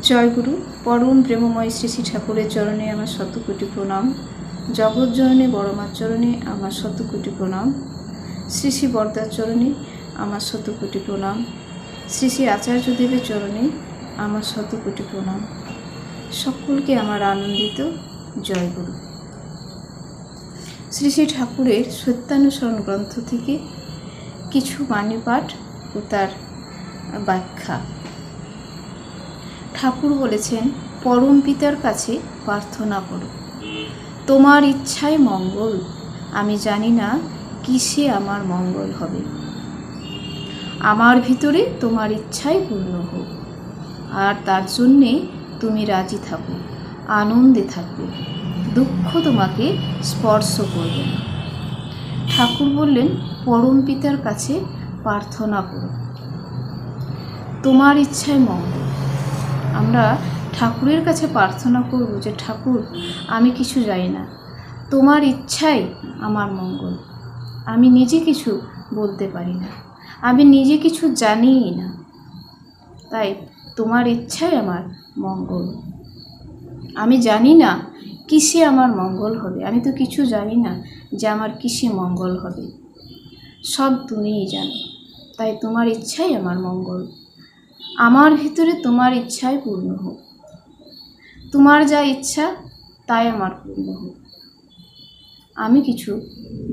জয়গুরু, পরম প্রেমময় শ্রী শ্রী ঠাকুরের চরণে আমার শতকোটি প্রণাম। জগৎ জগৎজননী বড়মার চরণে আমার শতকোটি প্রণাম। শ্রী শ্রী বরদার চরণে আমার শতকোটি প্রণাম। শ্রী শ্রী আচার্যদেবের চরণে আমার শতকোটি প্রণাম। সকলকে আমার আনন্দিত জয়গুরু। শ্রী শ্রী ঠাকুরের সত্যানুসরণ গ্রন্থ থেকে কিছু বাণী পাঠ ও তার ব্যাখ্যা। ঠাকুর বলেছেন, পরম পিতার কাছে প্রার্থনা করো। তোমার ইচ্ছায় মঙ্গল, আমি জানি না কিসে আমার মঙ্গল হবে। আমার ভিতরে তোমার ইচ্ছাই পূর্ণ হোক, আর তার জন্যে তুমি রাজি থাকো, আনন্দে থাকবে দুঃখ তোমাকে স্পর্শ করবে না। ঠাকুর বললেন, পরম পিতার কাছে প্রার্থনা করো। তোমার ইচ্ছায় মঙ্গল। আমরা ঠাকুরের কাছে প্রার্থনা করব যে, ঠাকুর, আমি কিছু জানি না। তোমার ইচ্ছাই আমার মঙ্গল। আমি নিজে কিছু বলতে পারি না। আমি নিজে কিছু জানিই না। তাই তোমার ইচ্ছাই আমার মঙ্গল। আমি জানি না কিসে আমার মঙ্গল হবে। আমি তো কিছু জানি না যে আমার কিসে মঙ্গল হবে। সব তুমিই জানো। তাই তোমার ইচ্ছাই আমার মঙ্গল। আমার ভিতরে তোমার ইচ্ছাই পূর্ণ হোক। তোমার যা ইচ্ছা, তাই আমার পূর্ণ হোক। আমি কিছু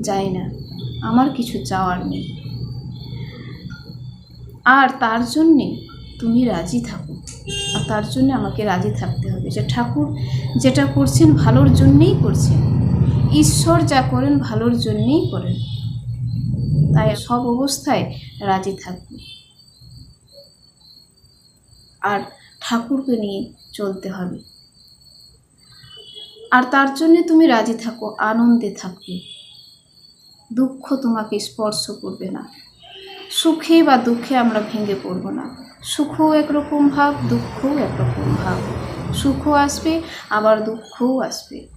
চাই না, আমার কিছু চাওয়ার নেই। আর তার জন্যে তুমি রাজি থাকো। আর তার জন্য আমাকে রাজি থাকতে হবে। যে ঠাকুর যেটা করছেন ভালোর জন্যেই করছেন। ঈশ্বর যা করেন ভালোর জন্যেই করেন। তাই সব অবস্থায় রাজি থাকবে। আর ঠাকুরকে নিয়ে চলতে হবে। আর তার জন্য তুমি রাজি থাকো, আনন্দে থাকবে। দুঃখ তোমাকে স্পর্শ করবে না। সুখে বা দুঃখে আমরা ভেঙে পড়ব না। সুখও একরকম ভাব, দুঃখও একরকম ভাব। সুখও আসবে, আবার দুঃখও আসবে।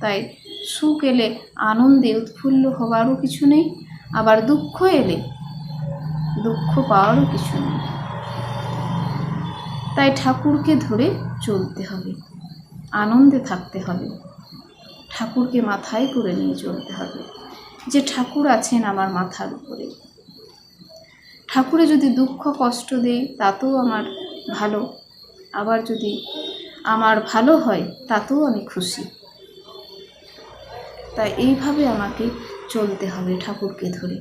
তাই সুখ এলে আনন্দে উৎফুল্ল হওয়ারও কিছু নেই, আবার দুঃখ এলে দুঃখ পাওয়ারও কিছু নেই। তাই ঠাকুরকে ধরে চলতে হবে, আনন্দে থাকতে হবে। ঠাকুরকে মাথায় করে নিয়ে চলতে হবে, যে ঠাকুর আছেন আমার মাথার উপরে। ঠাকুরে যদি দুঃখ কষ্ট দেয়, তাতেও আমার ভালো। আবার যদি আমার ভালো হয়, তাতেও আমি খুশি। তাই এইভাবে আমাকে চলতে হবে ঠাকুরকে ধরে।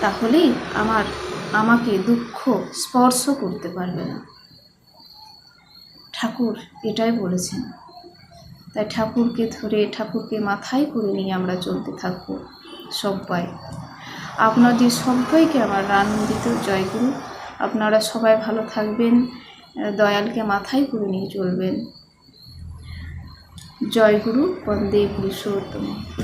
তাহলেই আমার আমাকে দুঃখ স্পর্শ করতে পারবে না। ঠাকুর এটাই বলেছেন। তাই ঠাকুরকে ধরে, ঠাকুরকে মাথায় করে নিয়ে আমরা চলতে থাকব সবাই আপনাদের সবাইকে আমার আনন্দিত জয়গুরু। আপনারা সবাই ভালো থাকবেন, দয়ালকে মাথায় করে নিয়ে চলবেন। জয়গুরু বন্দে পুরুষোত্তম।